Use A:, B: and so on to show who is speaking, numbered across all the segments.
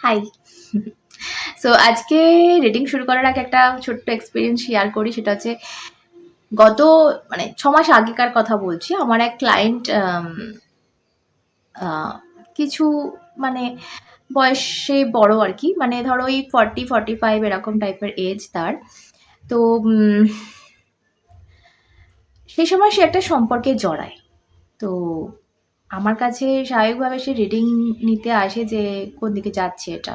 A: High so আজকে rating শুরু করার আগে একটা ছোট্ট এক্সপিরিয়েন্স শেয়ার করি, সেটা হচ্ছে গত মানে ছ মাস আগেকার কথা বলছি, আমার এক ক্লায়েন্ট কিছু মানে বয়সে বড় আর কি মানে ধরো ওই ফর্টি ফর্টি ফাইভ এরকম টাইপের এজ তার। তো সেই সময় সে একটা সম্পর্কে জড়ায়। তো আমার কাছে স্বাভাবিকভাবে সে রিডিং নিতে আসে যে কোন দিকে যাচ্ছে এটা।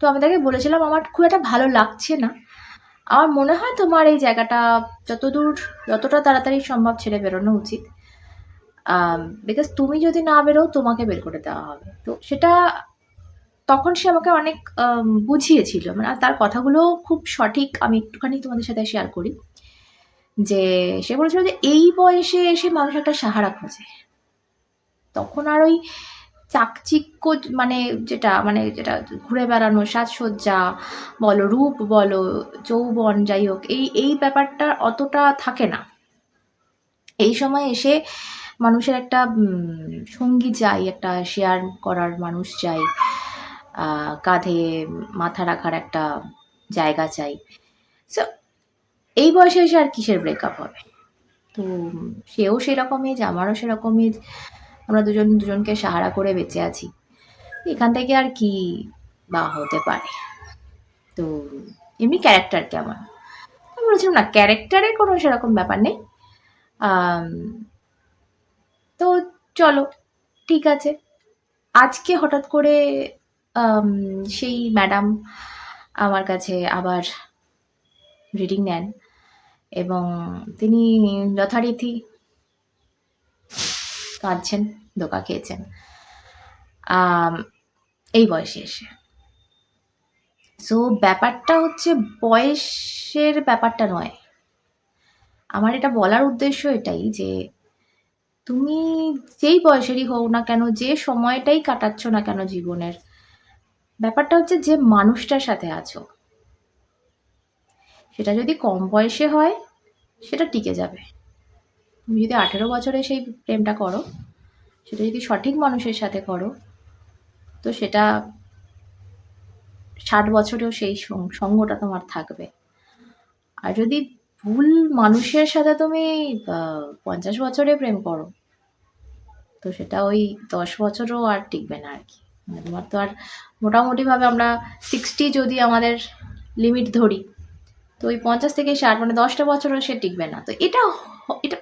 A: তো আমি তাকে বলেছিলাম, আমার খুব একটা ভালো লাগছে না। আমার মনে হয় তোমার এই জায়গাটা যতদূর, যতটা তাড়াতাড়ি সম্ভব ছেড়ে বেরোনো উচিত। বিকজ তুমি যদি না বেরো তোমাকে বের করে দেওয়া হবে। তো সেটা তখন সে আমাকে অনেক বুঝিয়েছিল। মানে তার কথাগুলো খুব সঠিক আমি একটুখানি তোমাদের সাথে শেয়ার করি। যে সে বলেছিল যে এই বয়সে এসে মানুষ একটা সাহারা খোঁজে। তখন আর ওই চাকচিক্য মানে যেটা মানে যেটা ঘুরে বেড়ানো, সাজসজ্জা বলো, রূপ বলো, যৌবন যাই হোক, এই এই ব্যাপারটা অতটা থাকে না। এই সময় এসে মানুষের একটা সঙ্গী চাই একটা শেয়ার করার মানুষ চাই কাঁধে মাথা রাখার একটা জায়গা চাই সো এই বয়সে এসে আর কিসের ব্রেকআপ হবে? তো সেও সেরকম এজ আমারও সেরকম এজ আমরা দুজন দুজনকে সাহারা করে বেঁচে আছি। এখান থেকে আর কি বা হতে পারে? তো এমনি ক্যারেক্টার কেমন? আমি বলেছিলাম না ক্যারেক্টারে কোনো সেরকম ব্যাপার নেই। তো চলো, ঠিক আছে। আজকে হঠাৎ করে সেই ম্যাডাম আমার কাছে আবার রিডিং নেন এবং তিনি যথারীতি কাঁদছেন, ধোকা খেয়েছেন। এই বয়সে এসে। সো ব্যাপারটা হচ্ছে বয়সের ব্যাপারটা নয়। আমার এটা বলার উদ্দেশ্য এটাই যে, তুমি যেই বয়সেরই হও না কেন, যে সময়টাই কাটাচ্ছ না কেন জীবনের, ব্যাপারটা হচ্ছে যে মানুষটার সাথে আছো। সেটা যদি কম বয়সে হয়, সেটা টিকে যাবে। তুমি যদি আঠেরো বছরে সেই প্রেমটা করো, সেটা যদি সঠিক মানুষের সাথে করো, তো সেটা ষাট বছরেও সেই সঙ্গটা তোমার থাকবে। আর যদি ভুল মানুষের সাথে তুমি পঞ্চাশ বছরে প্রেম করো, তো সেটা ওই দশ বছরও আর টিকবে না আর কি। মানে তোমার তো আর মোটামুটিভাবে আমরা সিক্সটি যদি আমাদের লিমিট ধরি, তো ওই পঞ্চাশ থেকে ষাট মানে দশটা বছরও সে টিকবে না। তো এটা এটা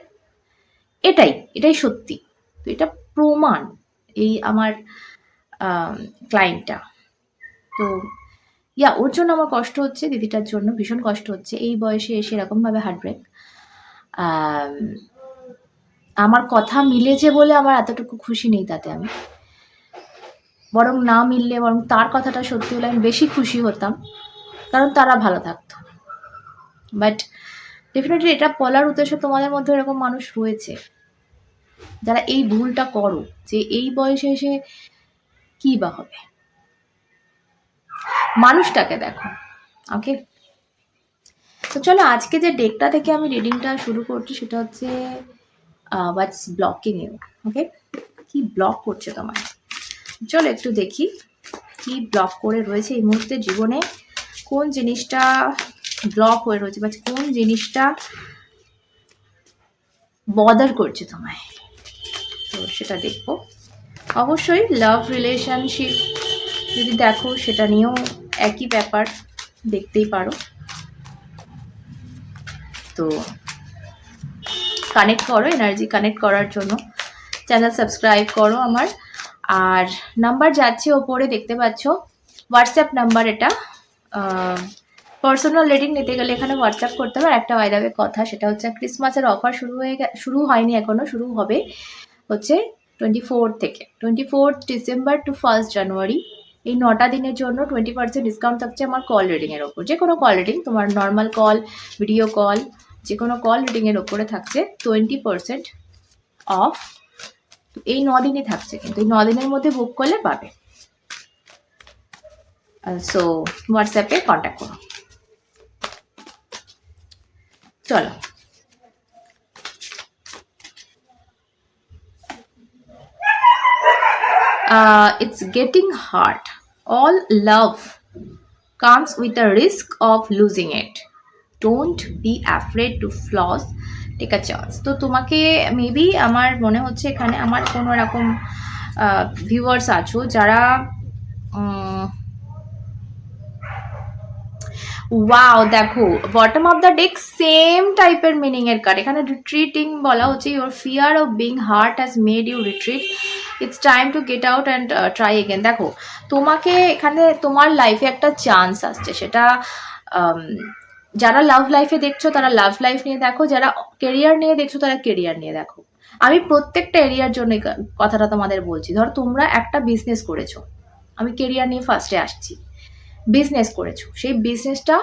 A: এটাই এটাই সত্যি। তো এটা প্রমাণ এই আমার ক্লায়েন্টটা তো ইয়া ওর জন্য আমার কষ্ট হচ্ছে, দিদিটার জন্য ভীষণ কষ্ট হচ্ছে। এই বয়সে এসে এরকমভাবে হার্টব্রেক আমার কথা মিলেছে বলে আমার এতটুকু খুশি নেই তাতে আমি। বরং না মিললে, বরং তার কথাটা সত্যি হলে আমি বেশি খুশি হতাম, কারণ তারা ভালো থাকতো। বাট ডেফিনেটলি এটা বলার উদ্দেশ্য তোমাদের মধ্যে এরকম মানুষ রয়েছে। যারা এই ভুলটা করো, যে এই বয়সে এসে কি বা হবে? মানুষটাকে দেখো ওকে তো চলো আজকে যে ডেকটা থেকে আমি রিডিংটা শুরু করছি সেটা হচ্ছে হোয়াটস ব্লকিং ইউ ওকে কি ব্লক করছে তোমার চলো একটু দেখি, কি ব্লক করে রয়েছে এই মুহূর্তে জীবনে? কোন জিনিসটা ব্লক হয়ে রয়েছে বা কোন জিনিসটা বদার করছে তোমায়? তো সেটা দেখব। অবশ্যই লাভ রিলেশনশিপ যদি দেখো, সেটা নিয়েও একই ব্যাপার দেখতেই পারো। তো কানেক্ট করো এনার্জি কানেক্ট করার জন্য। চ্যানেল সাবস্ক্রাইব করো আমার। আর নাম্বার যাচ্ছে ওপরে, দেখতে পাচ্ছ। হোয়াটসঅ্যাপ নাম্বার এটা পার্সোনাল রেটিং নিতে গেলে এখানে হোয়াটসঅ্যাপ করতে হবে। একটা ওয়াইদাবে কথা, সেটা হচ্ছে ক্রিসমাসের অফার শুরু হয়ে শুরু হয়নি এখনও, শুরু হবে হচ্ছে টোয়েন্টি ফোর থেকে। Twenty fourth December to first January এই নটা দিনের জন্য টোয়েন্টি পার্সেন্ট ডিসকাউন্ট থাকছে আমার কল রিডিংয়ের ওপর। যে কোনো কল রিডিং তোমার নর্মাল কল ভিডিও কল যে কোনো কল রিডিংয়ের ওপরে থাকছে টোয়েন্টি পার্সেন্ট অফ এই ন দিনই থাকছে কিন্তু, এই ন দিনের মধ্যে বুক করলে পাবে। সো হোয়াটসঅ্যাপে কন্ট্যাক্ট করো। চলো। It's getting hurt all love comes with the risk of losing it don't be afraid to floss ঠিক আছে তো তোমাকে মেবি আমার মনে হচ্ছে এখানে আমার কোনো রকম uh, ভিউয়ার্স আছো যারা ওয়াও দেখো bottom of the deck same টাইপের মিনিং এর কার্ড এখানে রিট্রিটিং বলা হচ্ছে your fear of being hurt has made you retreat it's time to get out and try again দেখো তোমাকে এখানে তোমার লাইফে একটা চান্স আসছে। সেটা um, যারা লাভ লাইফে দেখছ তারা লাভ লাইফ নিয়ে দেখো। যারা কেরিয়ার নিয়ে দেখছ তারা কেরিয়ার নিয়ে দেখো। আমি প্রত্যেকটা এরিয়ার জন্য কথাটা তোমাদের বলছি। ধরো তোমরা একটা বিজনেস করেছ। আমি কেরিয়ার নিয়ে ফার্স্টে আসছি। বিজনেস করেছ। সেই বিজনেসটা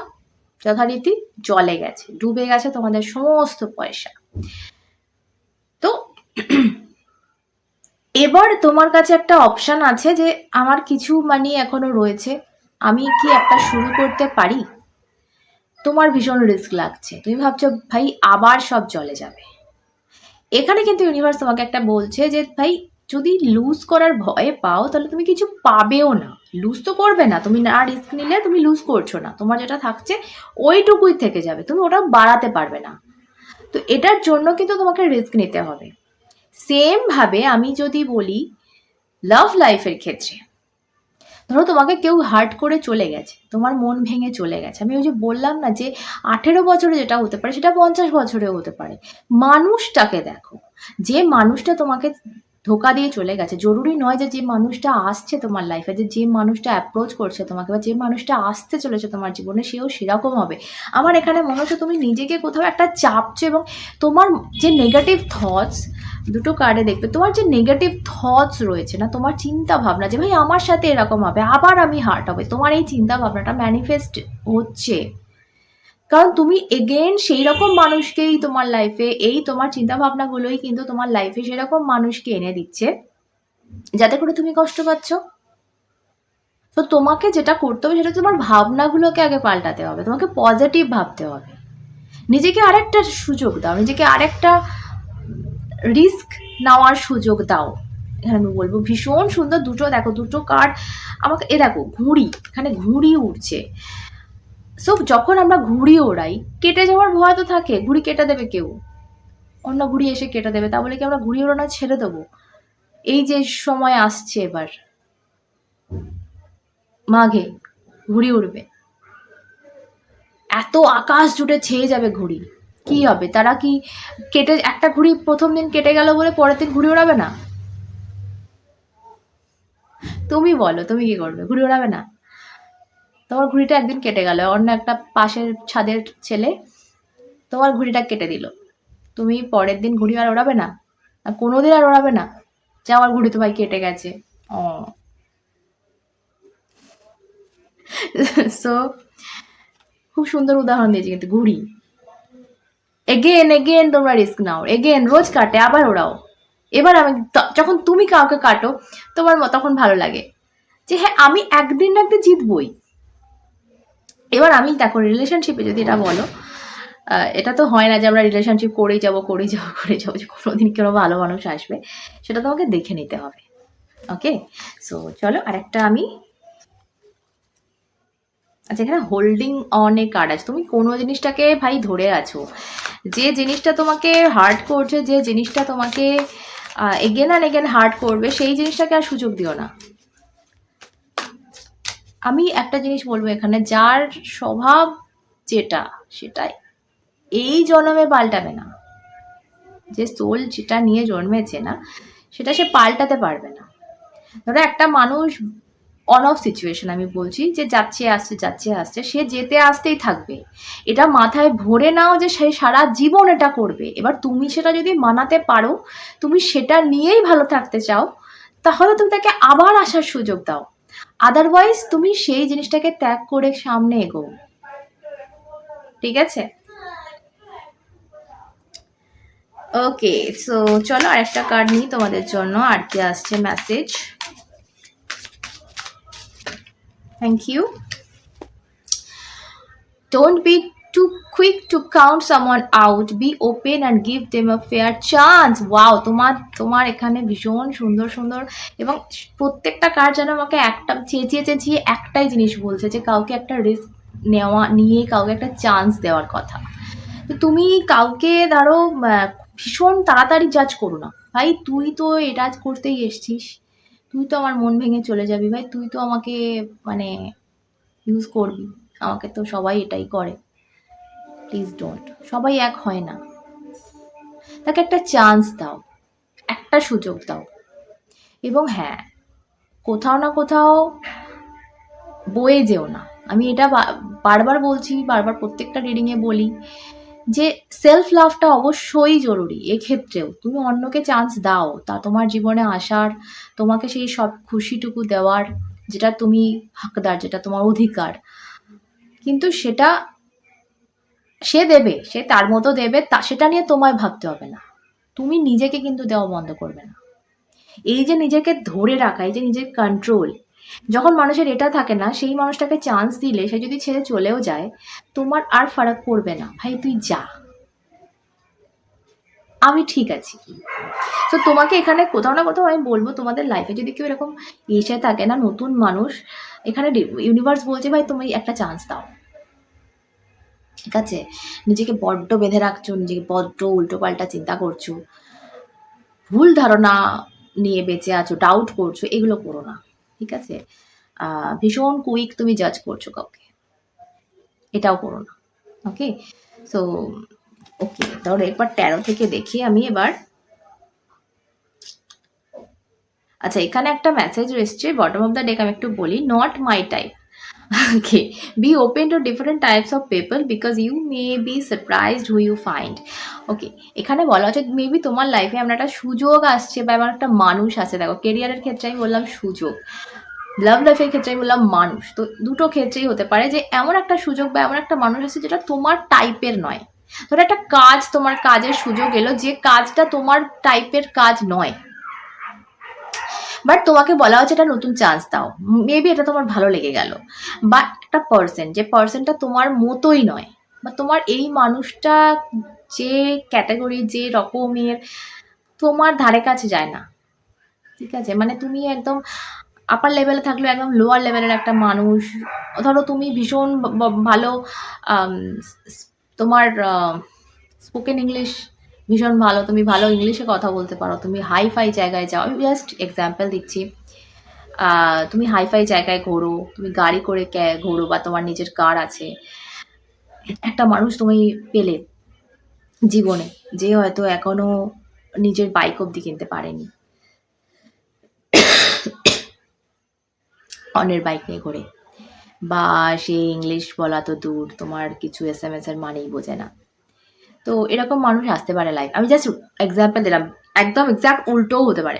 A: যথারীতি জলে গেছে, ডুবে গেছে তোমাদের সমস্ত পয়সা। তো এবার তোমার কাছে একটা অপশন আছে যে, আমার কিছু মানি এখনও রয়েছে, আমি কি একটা শুরু করতে পারি? তোমার ভীষণ রিস্ক লাগছে। তুমি ভাবছ, ভাই, আবার সব জলে যাবে। এখানে কিন্তু ইউনিভার্স তোমাকে একটা বলছে যে, ভাই যদি লুজ করার ভয় পাও, তাহলে তুমি কিছু পাবেও না। লুজ তো করবে না। তুমি না রিস্ক নিলে তুমি লুজ করছ না। তোমার যেটা থাকছে, ওইটুকুই থেকে যাবে। তুমি ওটা বাড়াতে পারবে না। তো এটার জন্য কিন্তু তোমাকে রিস্ক নিতে হবে। সেমভাবে আমি যদি বলি লাভ লাইফের ক্ষেত্রে, ধরো তোমাকে কেউ হার্ট করে চলে গেছে। তোমার মন ভেঙে চলে গেছে। আমি ওই যে বললাম না যে আঠেরো বছরে যেটা হতে পারে, সেটা পঞ্চাশ বছরেও হতে পারে। মানুষটাকে দেখো। যে মানুষটা তোমাকে ধোকা দিয়ে চলে গেছে। জরুরি নয় যে যে মানুষটা আসছে তোমার লাইফে যে যে মানুষটা অ্যাপ্রোচ করছে তোমাকে বা যে মানুষটা আসতে চলেছে তোমার জীবনে, সেও সেরকম হবে। আমার এখানে মনে হচ্ছে তুমি নিজেকে কোথাও একটা চাপছো এবং তোমার যে নেগেটিভ থটস দুটো কার্ডে দেখবে, তোমার যে নেগেটিভ থটস রয়েছে না, তোমার চিন্তা ভাবনা যে, ভাই, আমার সাথে এরকম হবে, আবার আমি হার্ট হবে। তোমার এই চিন্তা ভাবনাটা ম্যানিফেস্ট হচ্ছে। কারণ তুমি এগেন সেই রকম মানুষকেই তোমার লাইফে এই তোমার চিন্তা ভাবনাগুলোই কিন্তু তোমার লাইফে সেরকম মানুষকে এনে দিচ্ছে, যাতে করে তুমি কষ্ট পাচ্ছ। তো তোমাকে যেটা করতে হবে সেটা তোমার ভাবনাগুলোকে আগে পাল্টাতে হবে, তোমাকে পজিটিভ ভাবতে হবে। নিজেকে আরেকটা সুযোগ দাও, নিজেকে আরেকটা রিস্ক নেওয়ার সুযোগ দাও। এখানে আমি বলব, ভীষণ সুন্দর দুটো, দেখো দুটো কার্ড আমাকে, এ দেখো, ঘুড়ি, এখানে ঘুড়ি উড়ছে। সো যখন আমরা ঘুড়ি ওড়াই, কেটে যাওয়ার ভয় তো থাকে, ঘুড়ি কেটে দেবে কেউ? অন্য ঘুড়ি এসে কেটে দেবে তা বলে কি আমরা ঘুড়ি ওড়ানো ছেড়ে দেবো? এই যে সময় আসছে এবার। মাঘে ঘুড়ি উড়বে। এত আকাশ জুড়ে ছেয়ে যাবে ঘুড়ি। কি হবে? তারা কি কেটে, একটা ঘুড়ি প্রথম দিন কেটে গেল বলে পরের দিন ঘুড়ি ওড়াবে না? তুমি বলো, তুমি কি করবে? ঘুড়ি ওড়াবে না? তোমার ঘুড়িটা একদিন কেটে গেল, অন্য একটা পাশের ছাদের ছেলে তোমার ঘুড়িটা কেটে দিল। তুমি পরের দিন ঘুড়ি আর ওড়াবে না কোনো দিন আর ওড়াবে না যে আমার ঘুড়ি তো ভাই কেটে গেছে। ও। সো খুব সুন্দর উদাহরণ দিয়েছি কিন্তু ঘুড়ি। এগেন এগেন তোমরা রিস্ক নাও। এগেন রোজ কাটে, আবার ওড়াও। এবার আমি যখন তুমি কাউকে কাটো, তোমার তখন ভালো লাগে। যে হ্যাঁ আমি একদিন না একদিন জিতবই। এবার আমি দেখো রিলেশনশিপে যদি এটা বলো এটা তো হয় না যে আমরা রিলেশনশিপ করেই যাব করেই যাব করে যাব, যে কোনোদিন কোনো ভালো মানুষ আসবে, সেটা তোমাকে দেখে নিতে হবে ওকে সো চলো আরেকটা আমি আচ্ছা এখানে হোল্ডিং অন কার্ড আছে। তুমি কোনো জিনিসটাকে ভাই ধরে আছো, যে জিনিসটা তোমাকে হার্ট করছে, যে জিনিসটা তোমাকে এগেন অ্যান্ড এগেন হার্ট করবে, সেই জিনিসটাকে আর সুযোগ দিও না। আমি একটা জিনিস বলব এখানে, যার স্বভাব যেটা সেটাই এই জন্মে পাল্টাবে না। যে সোল যেটা নিয়ে জন্মেছে না, সেটা সে পাল্টাতে পারবে না। ধরো একটা মানুষ অন অফ সিচুয়েশন আমি বলছি, যে যাচ্ছে, আসছে যাচ্ছে, আসছে, সে যেতে, আসতেই থাকবে। এটা মাথায় ভরে নাও যে সে সারা জীবন এটা করবে। এবার তুমি সেটা যদি মানাতে পারো, তুমি সেটা নিয়েই ভালো থাকতে চাও, তাহলে তুমি তাকে আবার আসার সুযোগ দাও। আদারওয়াইজ তুমি সেই জিনিসটাকে ত্যাগ করে সামনে এগো। ঠিক আছে? ওকে সো চলো আর একটা কার্ড নিই তোমাদের জন্য। আর কি আসছে message thank you don't be too quick to count someone out be open and give them a fair chance wow তোমার তোমার এখানে ভীষণ সুন্দর সুন্দর এবং প্রত্যেকটা কার যেন আমাকে একটা চেঁচিয়ে চেঁচিয়ে একটাই জিনিস বলছে যে কাউকে একটা রিস্ক নেওয়া, নিয়ে কাউকে একটা চান্স দেওয়ার কথা। তো তুমি কাউকে ধরো ভীষণ তাড়াতাড়ি জাজ করো না। ভাই, তুই তো এটা করতেই এসছিস। তুই তো আমার মন ভেঙে চলে যাবি। ভাই, তুই তো আমাকে মানে ইউজ করবি। আমাকে তো সবাই এটাই করে। প্লিজ ডোন্ট সবাই এক হয় না। তাকে একটা চান্স দাও, একটা সুযোগ দাও। এবং হ্যাঁ কোথাও না কোথাও বয়ে যেও না। আমি এটা বারবার বলছি, বারবার প্রত্যেকটা রিডিংয়ে বলি যে সেলফ লাভটা অবশ্যই জরুরি। এক্ষেত্রেও তুমি অন্যকে চান্স দাও, তা তোমার জীবনে আসার, তোমাকে সেই সব খুশিটুকু দেওয়ার, যেটা তুমি হকদার, যেটা তোমার অধিকার। কিন্তু সেটা সে দেবে, সে তার মতো দেবে, তা সেটা নিয়ে তোমায় ভাবতে হবে না। তুমি নিজেকে কিন্তু দেওয়া বন্ধ করবে না। এই যে নিজেকে ধরে রাখা, এই যে নিজের কন্ট্রোল যখন মানুষের এটা থাকে না, সেই মানুষটাকে চান্স দিলে, সে যদি ছেড়ে চলেও যায়, তোমার আর ফারাক পড়বে না। ভাই, তুই যা। আমি ঠিক আছি। তো তোমাকে এখানে কোথাও না কোথাও আমি বলব, তোমাদের লাইফে যদি কেউ এরকম এসে থাকে না, নতুন মানুষ, এখানে ইউনিভার্স বলছে, ভাই, তুমি একটা চান্স দাও। ঠিক আছে? নিজেকে বড্ড বেঁধে রাখছো, নিজেকে বড্ড উল্টো পাল্টা চিন্তা করছ। ভুল ধারণা নিয়ে বেঁচে আছো ডাউট করছ, এগুলো করো না, ঠিক আছে? ভীষণ কুইক তুমি জাজ করছ কাউকে। এটাও করো না ওকে সো ওকে ধরো এরপর তেরো থেকে দেখি আমি এবার। আচ্ছা এখানে একটা মেসেজ এসছে বটম অফ দ্য ডেক আমি একটু বলি not my type okay be open to different types of people because you may be surprised who you find okay এখানে বলা হচ্ছে মেবি তোমার লাইফে এমন একটা সুযোগ আসছে বা এমন একটা মানুষ আছে। দেখো কেরিয়ারের ক্ষেত্রে আমি বললাম সুযোগ। লাভ লাইফের ক্ষেত্রে আমি বললাম মানুষ। তো দুটো ক্ষেত্রেই হতে পারে যে এমন একটা সুযোগ বা এমন একটা মানুষ আছে যেটা তোমার টাইপের নয়। ধরো একটা কাজ তোমার কাজের সুযোগ এলো, যে কাজটা তোমার টাইপের কাজ নয়। বাট তোমাকে বলা হচ্ছে একটা নতুন চান্স দাও। মেবি এটা তোমার ভালো লেগে গেল। বা একটা পার্সন যে পার্সনটা তোমার মতোই নয়, বা তোমার এই মানুষটা যে ক্যাটাগরি যে রকমের, তোমার ধারে কাছে যায় না। ঠিক আছে? মানে তুমি একদম আপার লেভেলে থাকলেও একদম লোয়ার লেভেলের একটা মানুষ। ধরো তুমি ভীষণ ভালো তোমার স্পোকেন ইংলিশ ভীষণ ভালো, তুমি ভালো ইংলিশে কথা বলতে পারো, তুমি হাই ফাই জায়গায় যাও জাস্ট এক্সাম্পল দিচ্ছি। তুমি হাই ফাই জায়গায় ঘোরো, তুমি গাড়ি করে ঘোরো বা তোমার নিজের কার আছে, একটা মানুষ তুমি পেলে জীবনে, যে হয়তো এখনও নিজের বাইক অব্দি কিনতে পারেনি। অন্যের বাইক নিয়ে ঘোরে। বা সে ইংলিশ বলা তো দূর, তোমার কিছু এস এম এস এর মানেই বোঝে না। তো এরকম মানুষ আসতে পারে লাইফ আমি জাস্ট এক্সাম্পল দিলাম। একদম এক্সাক্ট উল্টোও হতে পারে।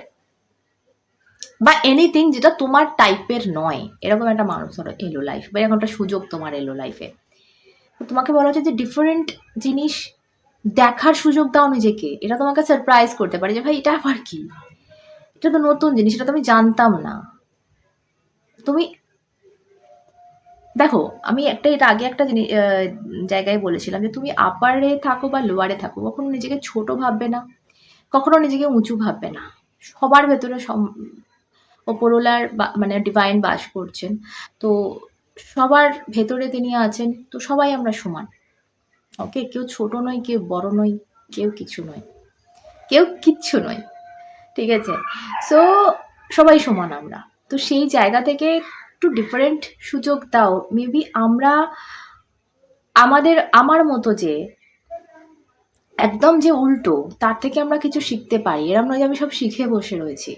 A: বা এনিথিং যেটা তোমার টাইপের নয়। এরকম একটা মানুষ ধরো এলো লাইফ বা এরকম একটা সুযোগ তোমার এলো লাইফে তোমাকে বলা হচ্ছে যে ডিফারেন্ট জিনিস দেখার সুযোগ দাও নিজেকে। এটা তোমাকে সারপ্রাইজ করতে পারে যে, ভাই, এটা আবার কি? এটা তো নতুন জিনিস, এটা তো আমি জানতাম না। তুমি দেখো, আমি একটা, এটা আগে একটা জিনিস জায়গায় বলেছিলাম যে তুমি আপারে থাকো বা লোয়ারে থাকো, কখনো নিজেকে ছোট ভাববে না, কখনো নিজেকে উঁচু ভাববে না। সবার ভেতরে ওপরওয়ালার মানে ডিভাইন বাস করছেন। তো সবার ভেতরে তিনি আছেন, তো সবাই আমরা সমান। ওকে কেউ ছোট নয় কেউ বড় নয় কেউ কিছু নয় কেউ কিচ্ছু নয় ঠিক আছে? সো সবাই সমান আমরা। তো সেই জায়গা থেকে একটু ডিফারেন্ট সুযোগ দাও। মেবি আমরা, আমাদের, আমার মতো যে, একদম যে উল্টো, তার থেকে আমরা কিছু শিখতে পারি। এরম নয় যে আমি সব শিখে বসে রয়েছি।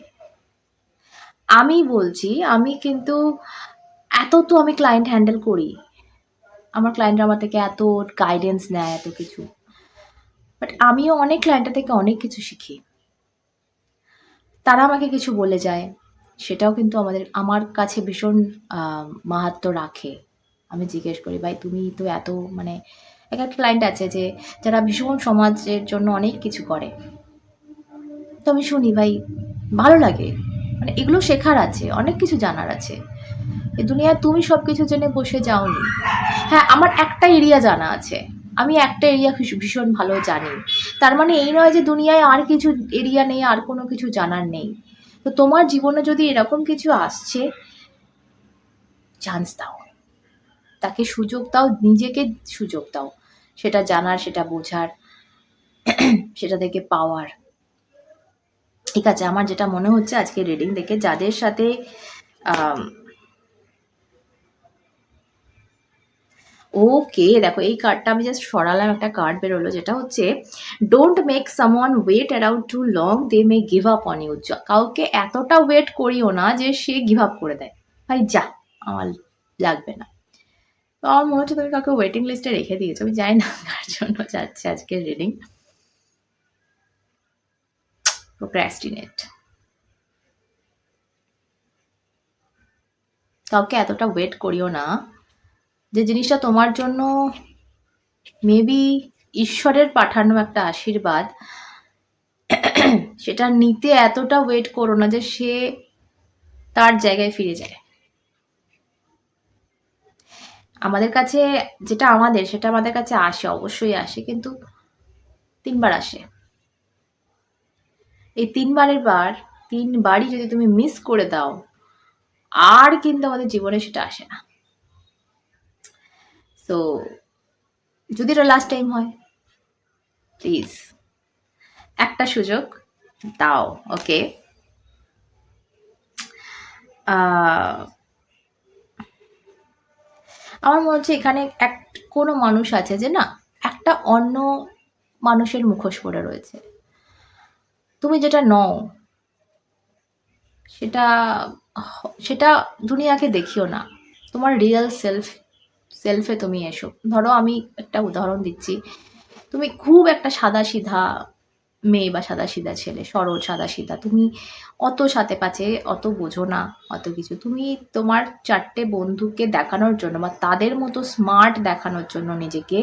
A: আমি বলছি, আমি কিন্তু এত তো আমি ক্লায়েন্ট হ্যান্ডেল করি। আমার ক্লায়েন্টরা আমার থেকে এত গাইডেন্স নেয়, এত কিছু। বাট আমিও অনেক ক্লায়েন্টের থেকে অনেক কিছু শিখি। তারা আমাকে কিছু বলে যায়। সেটাও কিন্তু আমাদের, আমার কাছে ভীষণ মাহাত্ম্য রাখে। আমি জিজ্ঞেস করি, ভাই, তুমি তো এত মানে এক একটা ক্লায়েন্ট আছে যে, যারা ভীষণ সমাজের জন্য অনেক কিছু করে, তো আমি শুনি, ভাই, ভালো লাগে। মানে এগুলো শেখার আছে, অনেক কিছু জানার আছে। এই দুনিয়ায় তুমি সব কিছু জেনে বসে যাওনি। হ্যাঁ আমার একটা এরিয়া জানা আছে। আমি একটা এরিয়া ভীষণ ভালো জানি। তার মানে এই নয় যে দুনিয়ায় আর কিছু এরিয়া নেই, আর কোনো কিছু জানার নেই। তো তোমার জীবনে যদি এরকম কিছু আসছে চান্স দাও। তাকে সুযোগ দাও, নিজেকে সুযোগ দাও। সেটা জানার, সেটা বোঝার, সেটা থেকে পাওয়ার। ঠিক আছে, আমার যেটা মনে হচ্ছে আজকে রিডিং দেখে যাদের সাথে ওকে দেখো এই কার্ডটা আমি জাস্ট সরালাম একটা কার্ড বেরোলো, যেটা হচ্ছে don't make someone wait around too long they may give up on you কাউকে এতটা ওয়েট করিও না যে সে গিভ আপ করে দেয়। ভাই, যা, আমার লাগবে না। তো আমার মনে হচ্ছে তুমি কাউকে ওয়েটিং লিস্টে রেখে দিয়েছ, আমি জানি না তার জন্য যাচ্ছে আজকের রিডিং প্রোক্রাস্টিনেট কাউকে এতটা ওয়েট করিও না যে জিনিসটা তোমার জন্য মেবি ঈশ্বরের পাঠানো একটা আশীর্বাদ, সেটা নিতে এতটা ওয়েট করো না যে সে তার জায়গায় ফিরে যায়। আমাদের কাছে যেটা আমাদের, সেটা আমাদের কাছে আসে, অবশ্যই আসে, কিন্তু তিনবার আসে। এই তিনবারের বার, তিনবারই যদি তুমি মিস করে দাও, আর কিন্তু আমাদের জীবনে সেটা আসে না। তো যদি এটা লাস্ট টাইম হয় প্লিজ একটা সুযোগ দাও ওকে আমার মনে হচ্ছে এখানে এক, কোনো মানুষ আছে যে না, একটা অন্য মানুষের মুখোশ পড়ে রয়েছে। তুমি যেটা নও, সেটা সেটা দুনিয়াকে দেখিও না। তোমার রিয়েল সেলফ সেলফে তুমি এসো ধরো আমি একটা উদাহরণ দিচ্ছি। তুমি খুব একটা সাদা সিধা মেয়ে বা সাদা সিধা ছেলে, সরল সাদা সিধা তুমি অত সাথে পাচে অত বোঝো না, অত কিছু। তুমি তোমার চারটে বন্ধুকে দেখানোর জন্য বা তাদের মতো স্মার্ট দেখানোর জন্য নিজেকে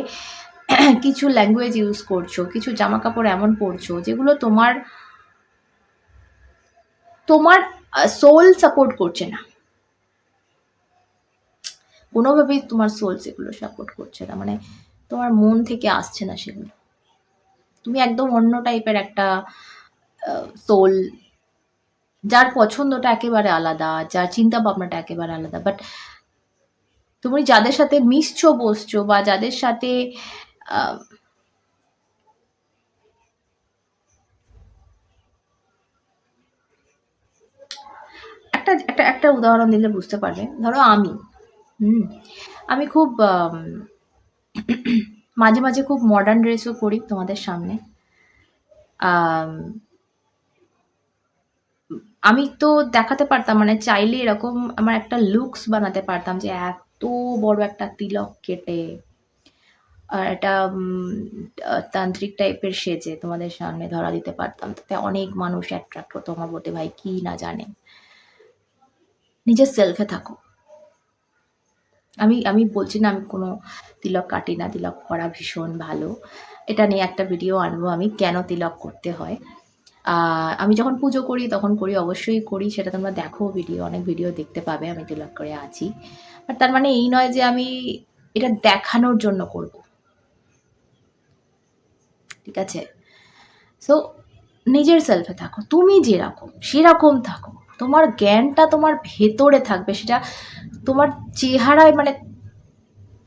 A: কিছু ল্যাঙ্গুয়েজ ইউজ করছ, কিছু জামা কাপড় এমন পরছো, যেগুলো তোমার তোমার সোল সাপোর্ট করছে না। কোনোভাবেই তোমার সোল সেগুলো সাপোর্ট করছে না। মানে তোমার মন থেকে আসছে না সেগুলো। তুমি একদম অন্য টাইপের একটা সোল যার পছন্দটা একেবারে আলাদা, যার চিন্তা ভাবনাটা একেবারে আলাদা। বাট তুমি যাদের সাথে মিশছো, বসছো বা যাদের সাথে একটা একটা একটা উদাহরণ দিলে বুঝতে পারবে। ধরো আমি। হুম। আমি খুব মাঝে মাঝে খুব মডার্ন ড্রেসও পরি তোমাদের সামনে। আমি তো দেখাতে পারতাম মানে চাইলে এরকম আমার একটা লুকস বানাতে পারতাম যে এত বড় একটা তিলক কেটে, আর একটা তান্ত্রিক টাইপের সেজে তোমাদের সামনে ধরা দিতে পারতাম। তাতে অনেক মানুষ অ্যাট্রাক্ট হতো আমার বলতে ভাই কি না জানে। নিজের সেলফে থাকো আমি আমি বলছি না আমি কোনো তিলক কাটি না, তিলক করা ভীষণ ভালো। এটা নিয়ে একটা ভিডিও আনব, আমি কেন তিলক করতে হয়। আমি যখন পুজো করি, তখন করি, অবশ্যই করি, সেটা তোমরা দেখো ভিডিও অনেক ভিডিও দেখতে পাবে, আমি তিলক করে আছি। বাট তার মানে এই নয় যে আমি এটা দেখানোর জন্য করব। ঠিক আছে? সো নিজের সেলফে থাকো, তুমি যেরকম, সেরকম থাকো। তোমার জ্ঞানটা তোমার ভেতরে থাকবে, সেটা তোমার চেহারায় মানে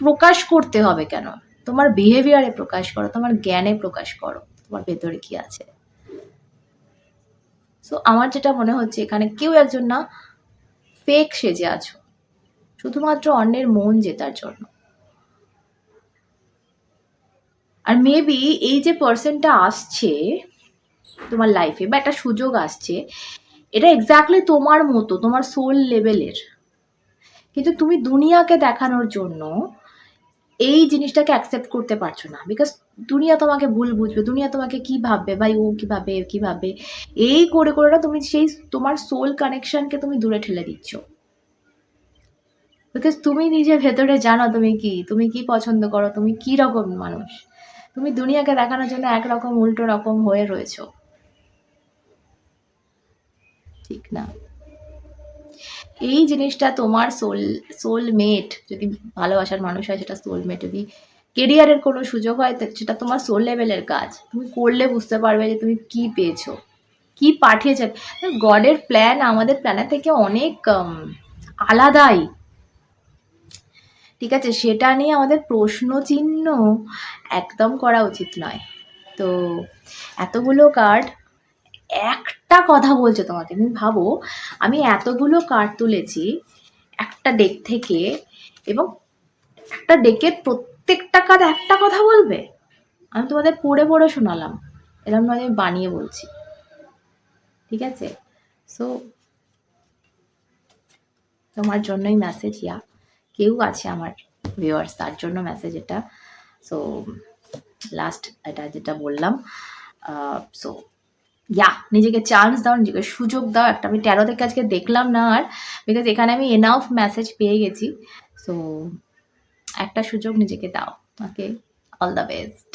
A: প্রকাশ করতে হবে কেন? তোমার বিহেভিয়ারে প্রকাশ করো, তোমার জ্ঞানে প্রকাশ করো, তোমার ভেতরে কি আছে? সো আমার যেটা মনে হচ্ছে এখানে কেউ একজন না ফেক সেজে আছো, শুধুমাত্র অন্যের মন জেতার জন্য। আর মেবি এই যে পার্সনটা আসছে তোমার লাইফে বা একটা সুযোগ আসছে এটা এক্স্যাক্টলি তোমার মতো, তোমার সোল লেভেলের কিন্তু তুমি দুনিয়াকে দেখানোর জন্য এই জিনিসটাকে অ্যাকসেপ্ট করতে পারছ না। বিকজ দুনিয়া তোমাকে ভুল বুঝবে, দুনিয়া তোমাকে কি ভাববে ভাই ও কী ভাবে কী ভাববে এই করে করে না তুমি সেই তোমার সোল কানেকশনকে তুমি দূরে ঠেলে দিচ্ছ। বিকজ তুমি নিজে ভেতরে জানো তুমি কি তুমি কি পছন্দ করো, তুমি কি রকম মানুষ। তুমি দুনিয়াকে দেখানোর জন্য একরকম, উল্টো রকম হয়ে রয়েছো। ঠিক না। এই জিনিসটা তোমার সোল সোলমেট যদি ভালোবাসার মানুষ হয়, সেটা সোলমেট যদি কেরিয়ারের কোনো সুযোগ হয় সেটা তোমার সোল লেভেলের কাজ। তুমি করলে বুঝতে পারবে যে তুমি কি পেয়েছ, কি পাঠিয়েছে। গডের প্ল্যান আমাদের প্ল্যানের থেকে অনেক আলাদাই। ঠিক আছে, সেটা নিয়ে আমাদের প্রশ্ন চিহ্ন একদম করা উচিত নয়। তো এতগুলো কার্ড একটা কথা বলছে তোমাকে তুমি ভাবো, আমি এতগুলো কার্ড তুলেছি, একটা ডেক থেকে, এবং একটা ডেকের প্রত্যেকটা কার্ড একটা কথা বলবে? আমি তোমাদের পড়ে পড়ে শোনালাম এরকম নয় আমি বানিয়ে বলছি। ঠিক আছে? সো তোমার জন্যই মেসেজ ইয়া কেউ আছে আমার ভিউয়ার্স তার জন্য মেসেজ এটা। সো লাস্ট এটা যেটা বললাম সো ইয়া, নিজেকে চান্স দাও নিজেকে সুযোগ দাও একটা। আমি তেরো থেকে আজকে দেখলাম না আর বিকজ এখানে আমি এনাফ মেসেজ পেয়ে গেছি। সো একটা সুযোগ নিজেকে দাও। Okay all the best